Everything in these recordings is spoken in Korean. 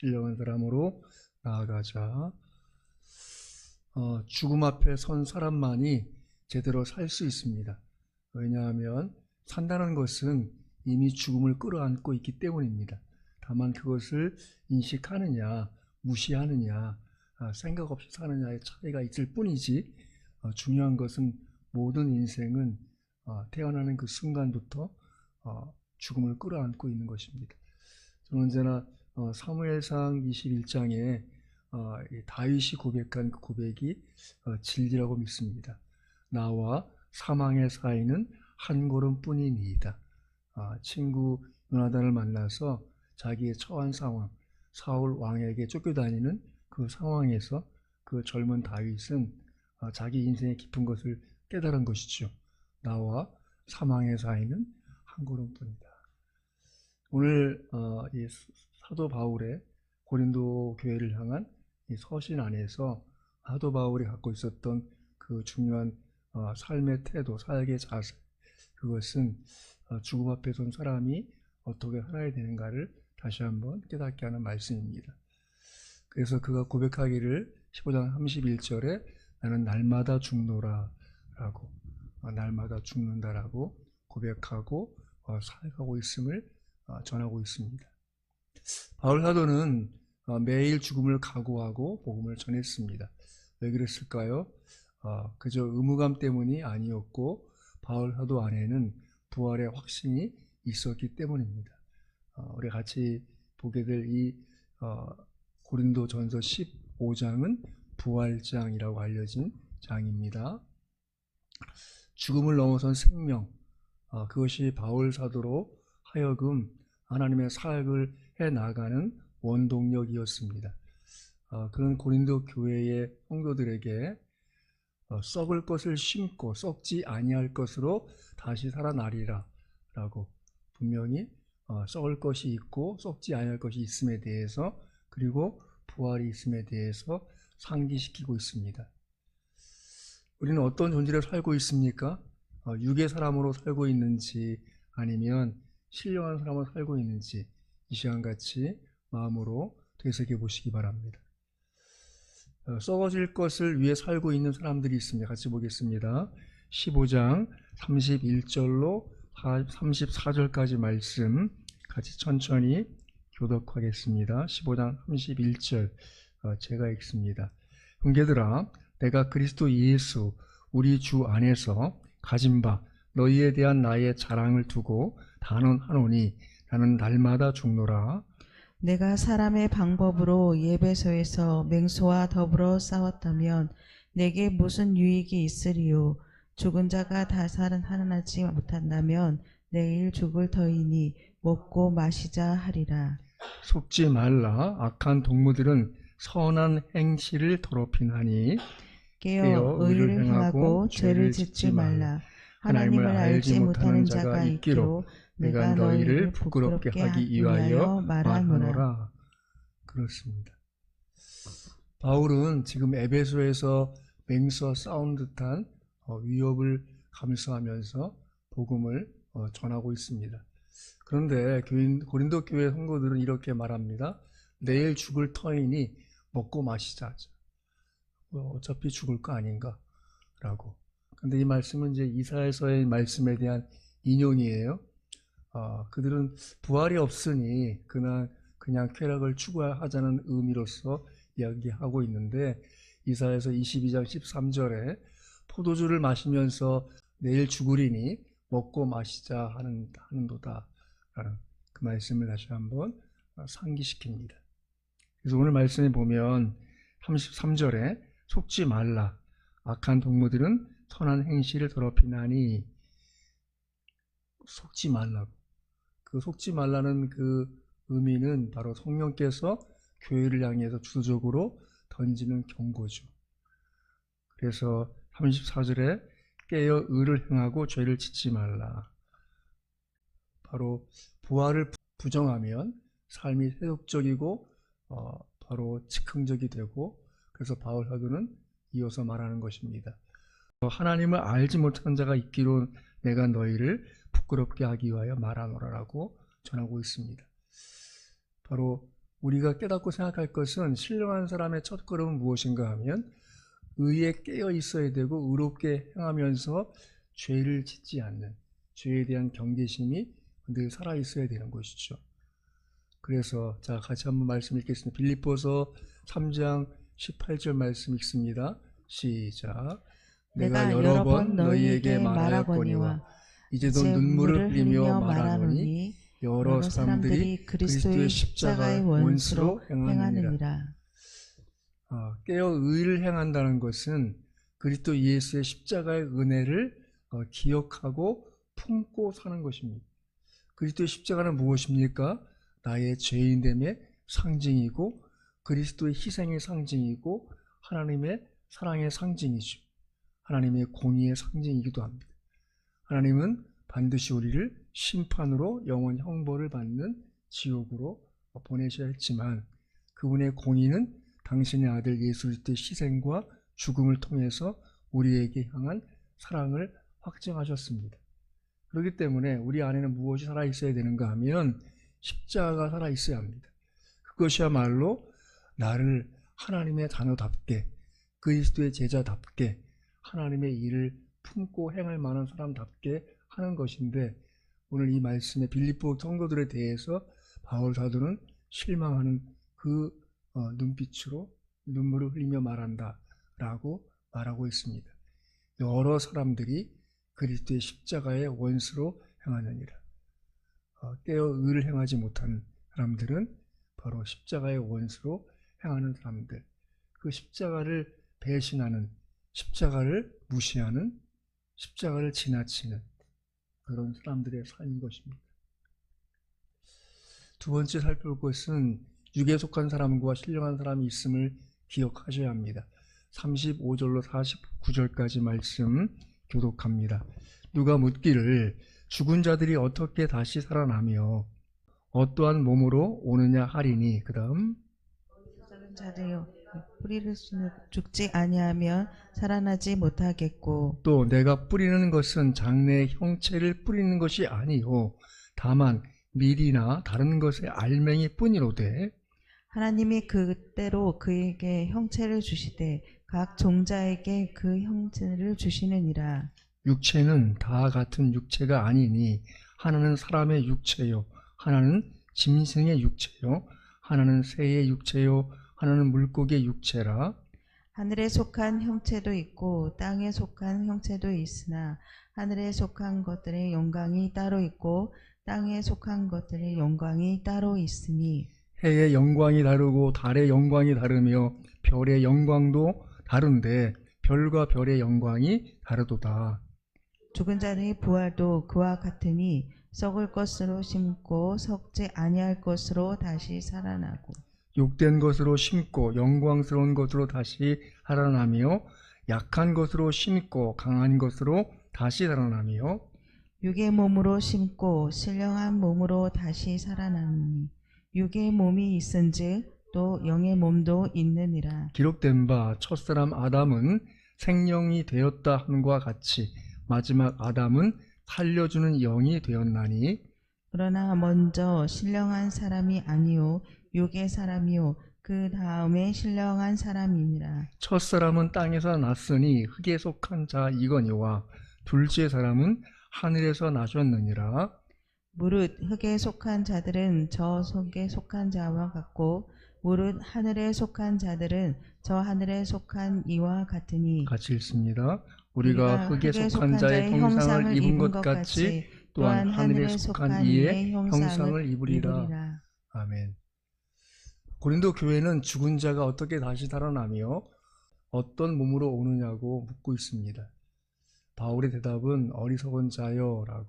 신령한 사람으로 나아가자. 어, 죽음 앞에 선 사람만이 제대로 살 수 있습니다. 왜냐하면 산다는 것은 이미 죽음을 끌어안고 있기 때문입니다. 다만 그것을 인식하느냐, 무시하느냐, 아, 생각 없이 사느냐의 차이가 있을 뿐이지 어, 중요한 것은 모든 인생은 어, 태어나는 그 순간부터 어, 죽음을 끌어안고 있는 것입니다. 저는 언제나 어, 사무엘상 21장에 어, 이 다윗이 고백한 그 고백이 어, 진리라고 믿습니다. 나와 사망의 사이는 한 걸음뿐이니이다. 아, 친구 요나단을 만나서 자기의 처한 상황, 사울 왕에게 쫓겨다니는 그 상황에서 그 젊은 다윗은 아, 자기 인생의 깊은 것을 깨달은 것이죠. 나와 사망의 사이는 한 걸음뿐이다. 오늘 어, 이 사도 바울의 고린도 교회를 향한 이 서신 안에서 사도 바울이 갖고 있었던 그 중요한 어, 삶의 태도, 살게 자세 그것은 어, 죽음 앞에 선 사람이 어떻게 살아야 되는가를 다시 한번 깨닫게 하는 말씀입니다. 그래서 그가 고백하기를 15장 31절에 나는 날마다 죽노라 라고 어, 날마다 죽는다라고 고백하고 어, 살아가고 있음을 어, 전하고 있습니다. 바울 사도는 어, 매일 죽음을 각오하고 복음을 전했습니다. 왜 그랬을까요? 어, 그저 의무감 때문이 아니었고 바울 사도 안에는 부활의 확신이 있었기 때문입니다. 어, 우리 같이 보게 될이 어, 고린도 전서 15장은 부활장이라고 알려진 장입니다. 죽음을 넘어선 생명, 어, 그것이 바울 사도로 하여금 하나님의 사역을 해 나가는 원동력이었습니다. 어, 그런 고린도 교회의 성도들에게 어, 썩을 것을 심고 썩지 아니할 것으로 다시 살아나리라 라고 분명히 어, 썩을 것이 있고 썩지 아니할 것이 있음에 대해서 그리고 부활이 있음에 대해서 상기시키고 있습니다. 우리는 어떤 존재로 살고 있습니까? 어, 육의 사람으로 살고 있는지 아니면 신령한 사람으로 살고 있는지 이 시간 같이 마음으로 되새겨 보시기 바랍니다. 어, 썩어질 것을 위해 살고 있는 사람들이 있습니다. 같이 보겠습니다. 15장 31절로 34절까지 말씀 같이 천천히 교독하겠습니다. 15장 31절 어, 제가 읽습니다. 형제들아 내가 그리스도 예수 우리 주 안에서 가진 바 너희에 대한 나의 자랑을 두고 단언하노니 나는 날마다 죽노라 내가 사람의 방법으로 예배소에서 맹수와 더불어 싸웠다면 내게 무슨 유익이 있으리요? 죽은 자가 다 살아나지 못한다면 내일 죽을 터이니 먹고 마시자 하리라. 속지 말라 악한 동무들은 선한 행실을 더럽히나니 깨어 깨어 의를 행하고 죄를 짓지 말라. 하나님을 알지 못하는 자가 있기로 내가 너희를 부끄럽게 하기 위하여 말하노라. 그렇습니다. 바울은 지금 에베소에서 맹수와 싸운 듯한 어, 위협을 감수하면서 복음을 어, 전하고 있습니다. 그런데 고린도 교회 성도들은 이렇게 말합니다. 내일 죽을 터이니 먹고 마시자. 뭐 어차피 죽을 거 아닌가라고. 근데 이 말씀은 이제 이사에서의 말씀에 대한 인용이에요. 아, 그들은 부활이 없으니 그냥 그냥 쾌락을 추구하자는 의미로서 이야기하고 있는데 이사에서 22장 13절에 포도주를 마시면서 내일 죽으리니 먹고 마시자 하는 하는도다라는 그 말씀을 다시 한번 상기시킵니다. 그래서 오늘 말씀에 보면 33절에 속지 말라 악한 동무들은 선한 행실을 더럽히나니 속지 말라고 그 속지 말라는 그 의미는 바로 성령께서 교회를 향해서 주도적으로 던지는 경고죠. 그래서 34절에 깨어 의를 행하고 죄를 짓지 말라. 바로 부활을 부정하면 삶이 세속적이고 어, 바로 즉흥적이 되고 그래서 바울 사도는 이어서 말하는 것입니다. 하나님을 알지 못하는 자가 있기로 내가 너희를 부끄럽게 하기 위하여 말하노라라고 전하고 있습니다. 바로 우리가 깨닫고 생각할 것은 신령한 사람의 첫 걸음은 무엇인가 하면 의에 깨어 있어야 되고 의롭게 행하면서 죄를 짓지 않는 죄에 대한 경계심이 늘 살아 있어야 되는 것이죠. 그래서 자 같이 한번 말씀 읽겠습니다. 빌립보서 3장 18절 말씀 읽습니다. 시작. 내가 여러 번 너희에게 말하거니와 이제도 이제 눈물을 흘리며 말하노니 여러 사람들이 그리스도의 십자가의 원수로 행하느니라. 어, 깨어 의를 행한다는 것은 그리스도 예수의 십자가의 은혜를 어, 기억하고 품고 사는 것입니다. 그리스도의 십자가는 무엇입니까? 나의 죄인됨의 상징이고 그리스도의 희생의 상징이고 하나님의 사랑의 상징이죠. 하나님의 공의의 상징이기도 합니다. 하나님은 반드시 우리를 심판으로 영원 형벌을 받는 지옥으로 보내셔야 했지만 그분의 공의는 당신의 아들 예수 그리스도의 희생과 죽음을 통해서 우리에게 향한 사랑을 확증하셨습니다. 그렇기 때문에 우리 안에는 무엇이 살아 있어야 되는가 하면 십자가가 살아 있어야 합니다. 그것이야말로 나를 하나님의 자녀답게 그리스도의 제자답게 하나님의 일을 품고 행할 만한 사람답게 하는 것인데 오늘 이 말씀의 빌립보 성도들에 대해서 바울 사도는 실망하는 그 어, 눈빛으로 눈물을 흘리며 말한다라고 말하고 있습니다. 여러 사람들이 그리스도의 십자가의 원수로 행하느니라. 어, 깨어 의를 행하지 못한 사람들은 바로 십자가의 원수로 행하는 사람들. 그 십자가를 배신하는, 십자가를 무시하는, 십자가를 지나치는 그런 사람들의 삶인 것입니다. 두 번째 살펴볼 것은 육에 속한 사람과 신령한 사람이 있음을 기억하셔야 합니다. 35절로 49절까지 말씀 교독합니다. 누가 묻기를 죽은 자들이 어떻게 다시 살아나며 어떠한 몸으로 오느냐 하리니 그 다음 죽은 자들이여 뿌리를 수는 죽지 아니하면 살아나지 못하겠고 또 내가 뿌리는 것은 장래의 형체를 뿌리는 것이 아니요. 다만 밀이나 다른 것의 알맹이 뿐이로되 하나님이 그때로 그에게 형체를 주시되 각 종자에게 그 형체를 주시느니라. 육체는 다 같은 육체가 아니니 하나는 사람의 육체요 하나는 짐승의 육체요 하나는 새의 육체요 하나는 물고기의 육체라 하늘에 속한 형체도 있고 땅에 속한 형체도 있으나 하늘에 속한 것들의 영광이 따로 있고 땅에 속한 것들의 영광이 따로 있으니 해의 영광이 다르고 달의 영광이 다르며 별의 영광도 다른데 별과 별의 영광이 다르도다. 죽은 자들의 부활도 그와 같으니 썩을 것으로 심고 썩지 아니할 것으로 다시 살아나고 욕된 것으로 심고 영광스러운 것으로 다시 살아나며 약한 것으로 심고 강한 것으로 다시 살아나며 육의 몸으로 심고 신령한 몸으로 다시 살아나니 육의 몸이 있은즉 또 영의 몸도 있느니라. 기록된 바 첫사람 아담은 생명이 되었다 함과 같이 마지막 아담은 살려주는 영이 되었나니 그러나 먼저 신령한 사람이 아니요 육의 사람이요 그 다음에 신령한 사람이니라 첫 사람은 땅에서 났으니 흙에 속한 자 이거니와 둘째 사람은 하늘에서 나셨느니라 무릇 흙에 속한 자들은 저 속에 속한 자와 같고 무릇 하늘에 속한 자들은 저 하늘에 속한 이와 같으니 같이 읽습니다. 우리가 흙에 속한 자의 형상을 입은 것 같이 또한 하늘에 속한 이의 형상을 입으리라. 아멘. 고린도 교회는 죽은 자가 어떻게 다시 살아나며 어떤 몸으로 오느냐고 묻고 있습니다. 바울의 대답은 어리석은 자여라고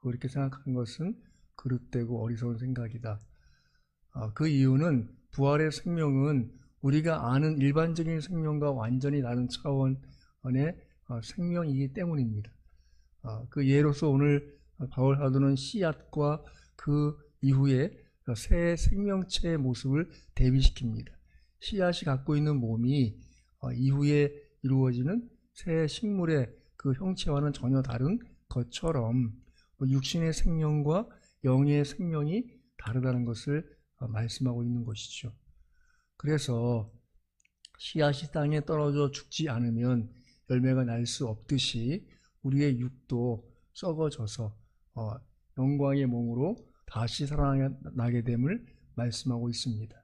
그렇게 생각하는 것은 그릇되고 어리석은 생각이다. 아, 그 이유는 부활의 생명은 우리가 아는 일반적인 생명과 완전히 다른 차원의 어, 생명이기 때문입니다. 아, 그 예로서 오늘 바울 사도는 씨앗과 그 이후에 새 생명체의 모습을 대비시킵니다. 씨앗이 갖고 있는 몸이 어, 이후에 이루어지는 새 식물의 그 형체와는 전혀 다른 것처럼 뭐 육신의 생명과 영의 생명이 다르다는 것을 어, 말씀하고 있는 것이죠. 그래서 씨앗이 땅에 떨어져 죽지 않으면 열매가 날 수 없듯이 우리의 육도 썩어져서 어, 영광의 몸으로 다시 살아나게 됨을 말씀하고 있습니다.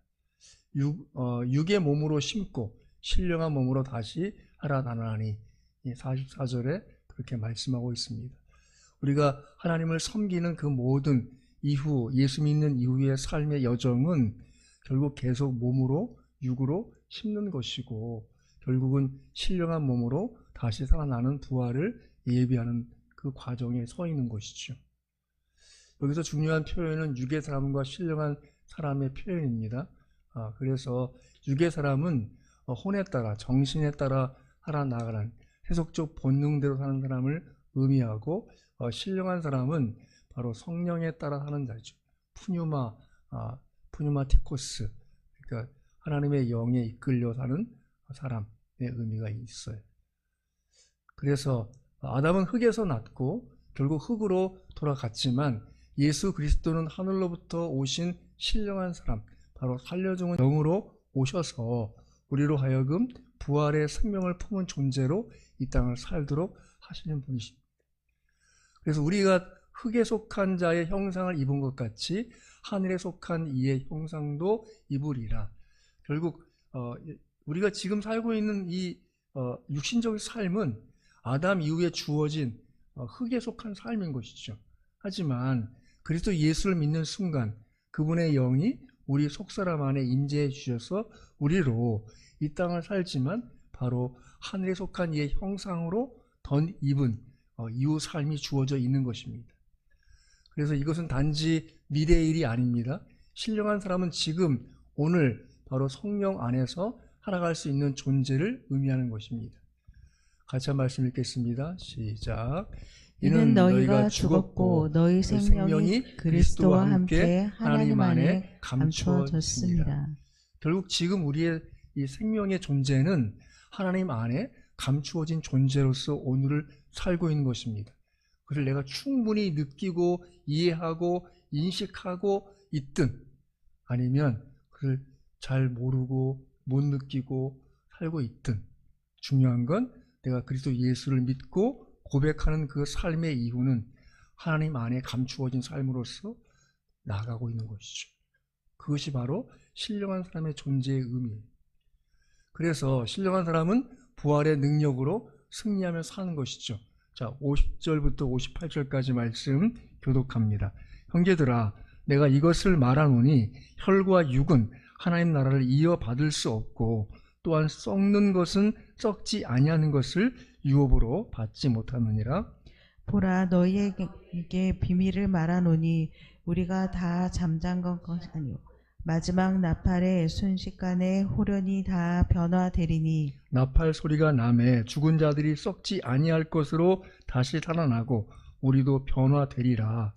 육, 어, 육의 몸으로 심고 신령한 몸으로 다시 살아나나니 44절에 그렇게 말씀하고 있습니다. 우리가 하나님을 섬기는 그 모든 이후 예수 믿는 이후의 삶의 여정은 결국 계속 몸으로 육으로 심는 것이고 결국은 신령한 몸으로 다시 살아나는 부활을 예비하는 그 과정에 서 있는 것이죠. 여기서 중요한 표현은 육의 사람과 신령한 사람의 표현입니다. 아, 그래서 육의 사람은 어, 혼에 따라 정신에 따라 살아나가는 세속적 본능대로 사는 사람을 의미하고 어, 신령한 사람은 바로 성령에 따라 사는 자죠. 푸뉴마, 아, 푸뉴마티코스, 그러니까 하나님의 영에 이끌려 사는 사람의 의미가 있어요. 그래서 아담은 흙에서 났고 결국 흙으로 돌아갔지만 예수 그리스도는 하늘로부터 오신 신령한 사람, 바로 살려주는 영으로 오셔서 우리로 하여금 부활의 생명을 품은 존재로 이 땅을 살도록 하시는 분이십니다. 그래서 우리가 흙에 속한 자의 형상을 입은 것 같이 하늘에 속한 이의 형상도 입으리라. 결국 어, 우리가 지금 살고 있는 이 어, 육신적 삶은 아담 이후에 주어진 어, 흙에 속한 삶인 것이죠. 하지만 그리스도 예수를 믿는 순간 그분의 영이 우리 속사람 안에 임재해 주셔서 우리로 이 땅을 살지만 바로 하늘에 속한 이의 형상으로 던 입은 어, 이후 삶이 주어져 있는 것입니다. 그래서 이것은 단지 미래의 일이 아닙니다. 신령한 사람은 지금 오늘 바로 성령 안에서 살아갈 수 있는 존재를 의미하는 것입니다. 같이 한 말씀 읽겠습니다. 시작. 이는 너희가 죽었고 너희 생명이 그리스도와 함께 하나님 안에 감추어졌습니다. 결국 지금 우리의 이 생명의 존재는 하나님 안에 감추어진 존재로서 오늘을 살고 있는 것입니다. 그걸 내가 충분히 느끼고 이해하고 인식하고 있든 아니면 그걸 잘 모르고 못 느끼고 살고 있든 중요한 건 내가 그리스도 예수를 믿고 고백하는 그 삶의 이유는 하나님 안에 감추어진 삶으로서 나아가고 있는 것이죠. 그것이 바로 신령한 사람의 존재의 의미예요. 그래서 신령한 사람은 부활의 능력으로 승리하며 사는 것이죠. 자, 50절부터 58절까지 말씀 교독합니다. 형제들아, 내가 이것을 말하노니 혈과 육은 하나님 나라를 이어받을 수 없고 또한 썩는 것은 썩지 아니하는 것을 유업으로 받지 못하느니라. 보라 너희에게 비밀을 말하노니 우리가 다 잠잠 건 것이 아니요 마지막 나팔의 순식간에 호련히 다 변화되리니 나팔 소리가 남에 죽은 자들이 썩지 아니할 것으로 다시 살아나고 우리도 변화되리라.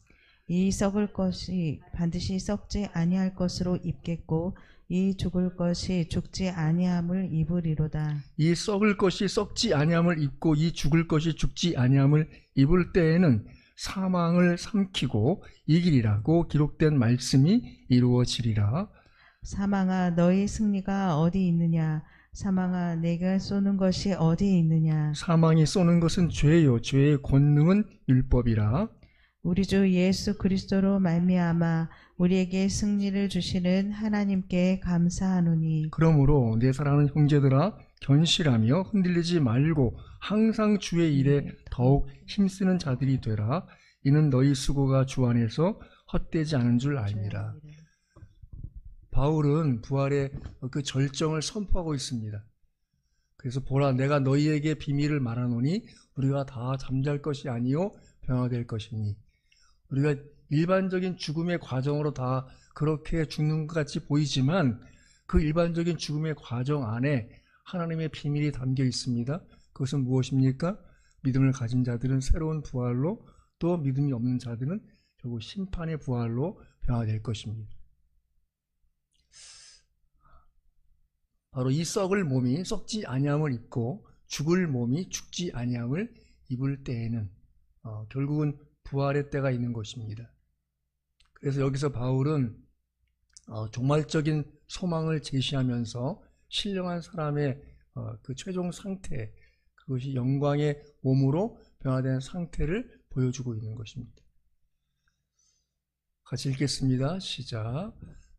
이 썩을 것이 반드시 썩지 아니할 것으로 입겠고 이 죽을 것이 죽지 아니함을 입으리로다. 이 썩을 것이 썩지 아니함을 입고 이 죽을 것이 죽지 아니함을 입을 때에는 사망을 삼키고 이기리라고 기록된 말씀이 이루어지리라. 사망아 너희 승리가 어디 있느냐 사망아 내가 쏘는 것이 어디 있느냐 사망이 쏘는 것은 죄요 죄의 권능은 율법이라. 우리 주 예수 그리스도로 말미암아 우리에게 승리를 주시는 하나님께 감사하노니 그러므로 내 사랑하는 형제들아 견실하며 흔들리지 말고 항상 주의 일에 더욱 힘쓰는 자들이 되라. 이는 너희 수고가 주 안에서 헛되지 않은 줄 알미라. 바울은 부활의 그 절정을 선포하고 있습니다. 그래서 보라 내가 너희에게 비밀을 말하노니 우리가 다 잠잘 것이 아니요 변화될 것이니 우리가 일반적인 죽음의 과정으로 다 그렇게 죽는 것 같이 보이지만 그 일반적인 죽음의 과정 안에 하나님의 비밀이 담겨 있습니다. 그것은 무엇입니까? 믿음을 가진 자들은 새로운 부활로 또 믿음이 없는 자들은 결국 심판의 부활로 변화될 것입니다. 바로 이 썩을 몸이 썩지 아니함을 입고 죽을 몸이 죽지 아니함을 입을 때에는 어, 결국은 부활의 때가 있는 것입니다. 그래서 여기서 바울은 어, 종말적인 소망을 제시하면서 신령한 사람의 어, 그 최종 상태 그것이 영광의 몸으로 변화된 상태를 보여주고 있는 것입니다. 같이 읽겠습니다. 시작.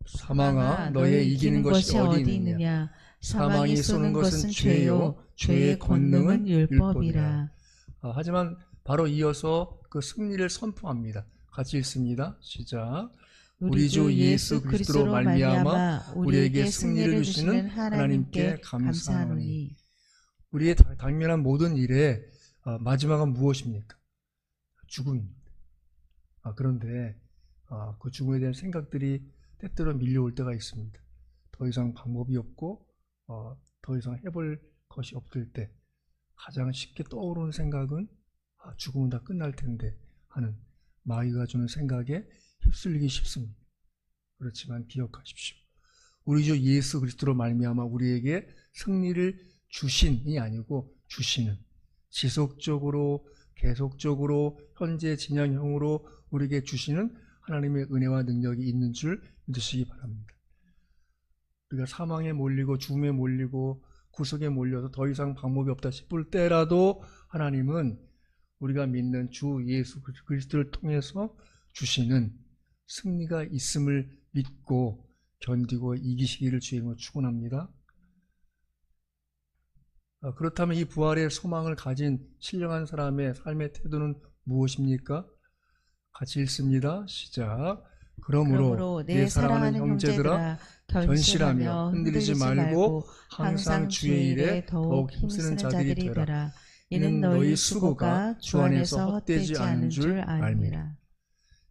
사망아 너의 이기는 것이 어디 있느냐 사망이 쏘는 것은 죄요 죄의 권능은 율법이라 아, 하지만 바로 이어서 그 승리를 선포합니다. 같이 읽습니다. 시작. 우리 주 예수 그리스도로 말미암아 우리에게 승리를 주시는 하나님께 감사하노니 우리의 다- 당면한 모든 일의 어, 마지막은 무엇입니까? 죽음입니다. 아, 그런데 아, 그 죽음에 대한 생각들이 때때로 밀려올 때가 있습니다. 더 이상 방법이 없고 어, 더 이상 해볼 것이 없을 때 가장 쉽게 떠오르는 생각은 아, 죽음은 다 끝날 텐데 하는 마귀가 주는 생각에 휩쓸리기 쉽습니다. 그렇지만 기억하십시오. 우리 주 예수 그리스도로 말미암아 우리에게 승리를 주신이 아니고 주시는 지속적으로 계속적으로 현재 진영형으로 우리에게 주시는 하나님의 은혜와 능력이 있는 줄 믿으시기 바랍니다. 우리가 사망에 몰리고 죽음에 몰리고 구석에 몰려서 더 이상 방법이 없다 싶을 때라도 하나님은 우리가 믿는 주 예수 그리스도를 통해서 주시는 승리가 있음을 믿고 견디고 이기시기를 주임으로 축원합니다. 아, 그렇다면 이 부활의 소망을 가진 신령한 사람의 삶의 태도는 무엇입니까? 같이 읽습니다. 시작. 그러므로, 그러므로 내내 사랑하는 형제들아 견실하며 흔들리지 말고 항상 주의 일에 더욱 힘쓰는 자들이 되라 이는 너희 수고가 주 안에서 헛되지 않은 줄 알미라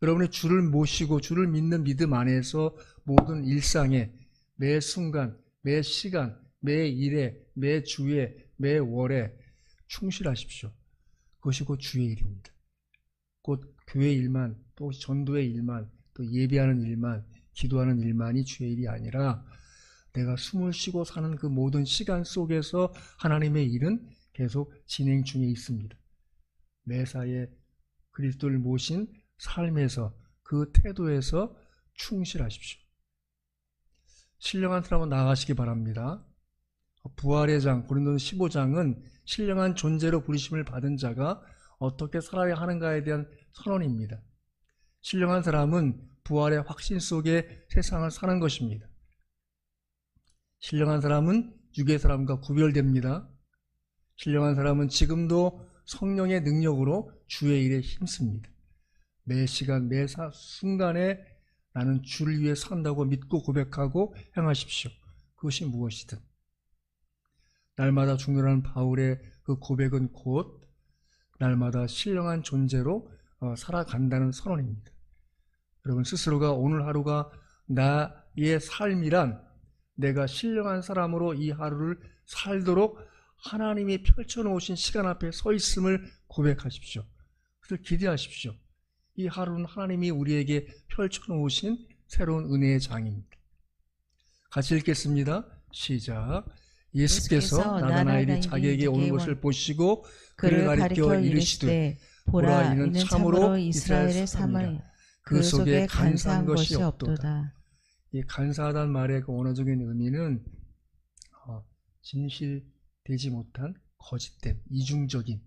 여러분이 주를 모시고 주를 믿는 믿음 안에서 모든 일상에 매 순간, 매 시간, 매 일에, 매 주에, 매 월에 충실하십시오. 그것이 곧 주의 일입니다. 곧 교회 일만, 또 전도의 일만, 또 예배하는 일만, 기도하는 일만이 주의 일이 아니라 내가 숨을 쉬고 사는 그 모든 시간 속에서 하나님의 일은 계속 진행 중에 있습니다. 매사에 그리스도를 모신 삶에서 그 태도에서 충실하십시오. 신령한 사람은 나아가시기 바랍니다. 부활의 장, 고린도는 15장은 신령한 존재로 부르심을 받은 자가 어떻게 살아야 하는가에 대한 선언입니다. 신령한 사람은 부활의 확신 속에 세상을 사는 것입니다. 신령한 사람은 육의 사람과 구별됩니다. 신령한 사람은 지금도 성령의 능력으로 주의 일에 힘씁니다. 매 시간, 매 사- 순간에 나는 주를 위해 산다고 믿고 고백하고 행하십시오. 그것이 무엇이든. 날마다 죽노라는 바울의 그 고백은 곧 날마다 신령한 존재로 어, 살아간다는 선언입니다. 여러분 스스로가 오늘 하루가 나의 삶이란 내가 신령한 사람으로 이 하루를 살도록 하나님이 펼쳐놓으신 시간 앞에 서 있음을 고백하십시오. 그래서 기대하십시오. 이 하루는 하나님이 우리에게 펼쳐놓으신 새로운 은혜의 장입니다. 같이 읽겠습니다. 시작. 예수께서 나다나엘이 자기에게 오는 것을 보시고 그를 가리켜 이르시되 보라, 이는 참으로 이스라엘의. 삶을 그 속에 간사한 것이 없도다. 이 간사하다는 말의 그 원어적인 의미는 어, 진실 되지 못한 거짓됨, 이중적인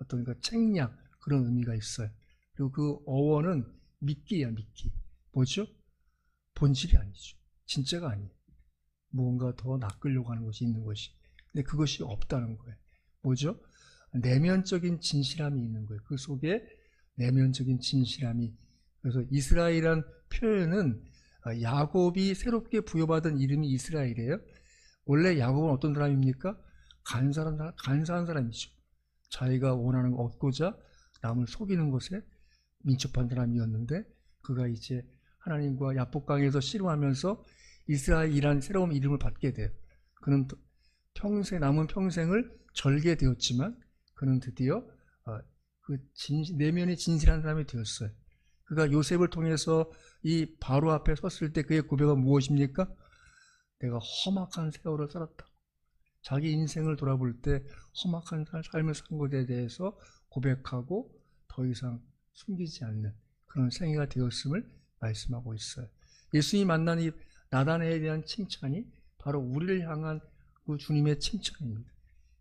어떤 그 책략 그런 의미가 있어요. 그리고 그 어원은 미끼야 미끼. 뭐죠? 본질이 아니죠. 진짜가 아니에요. 무언가 더 낚으려고 하는 것이 있는 것이. 근데 그것이 없다는 거예요. 뭐죠? 내면적인 진실함이 있는 거예요. 그 속에 내면적인 진실함이. 그래서 이스라엘이란 표현은 아, 야곱이 새롭게 부여받은 이름이 이스라엘이에요. 원래 야곱은 어떤 사람입니까? 간사한, 사람- 간사한 사람이죠. 자기가 원하는 거 얻고자 남을 속이는 것에 민첩한 사람이었는데 그가 이제 하나님과 야복강에서 씨름하면서 이스라엘이라는 새로운 이름을 받게 돼요. 그는 또 평생 남은 평생을 절게 되었지만 그는 드디어 어, 그 진, 내면이 진실한 사람이 되었어요. 그가 요셉을 통해서 이 바로 앞에 섰을 때 그의 고백은 무엇입니까? 내가 험악한 세월을 살았다. 자기 인생을 돌아볼 때 험악한 살- 삶을 산 것에 대해서 고백하고 더 이상 숨기지 않는 그런 생애가 되었음을 말씀하고 있어요. 예수님이 만난 이 나단에 대한 칭찬이 바로 우리를 향한 그 주님의 칭찬입니다.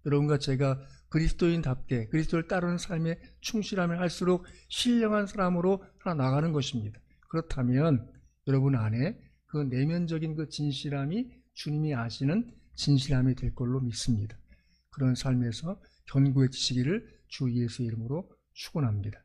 여러분과 제가 그리스도인답게 그리스도를 따르는 삶에 충실함을 할수록 신령한 사람으로 하나 나가는 것입니다. 그렇다면 여러분 안에 그 내면적인 그 진실함이 주님이 아시는 진실함이 될 걸로 믿습니다. 그런 삶에서 견고해지시기를 주 예수의 이름으로 축원합니다.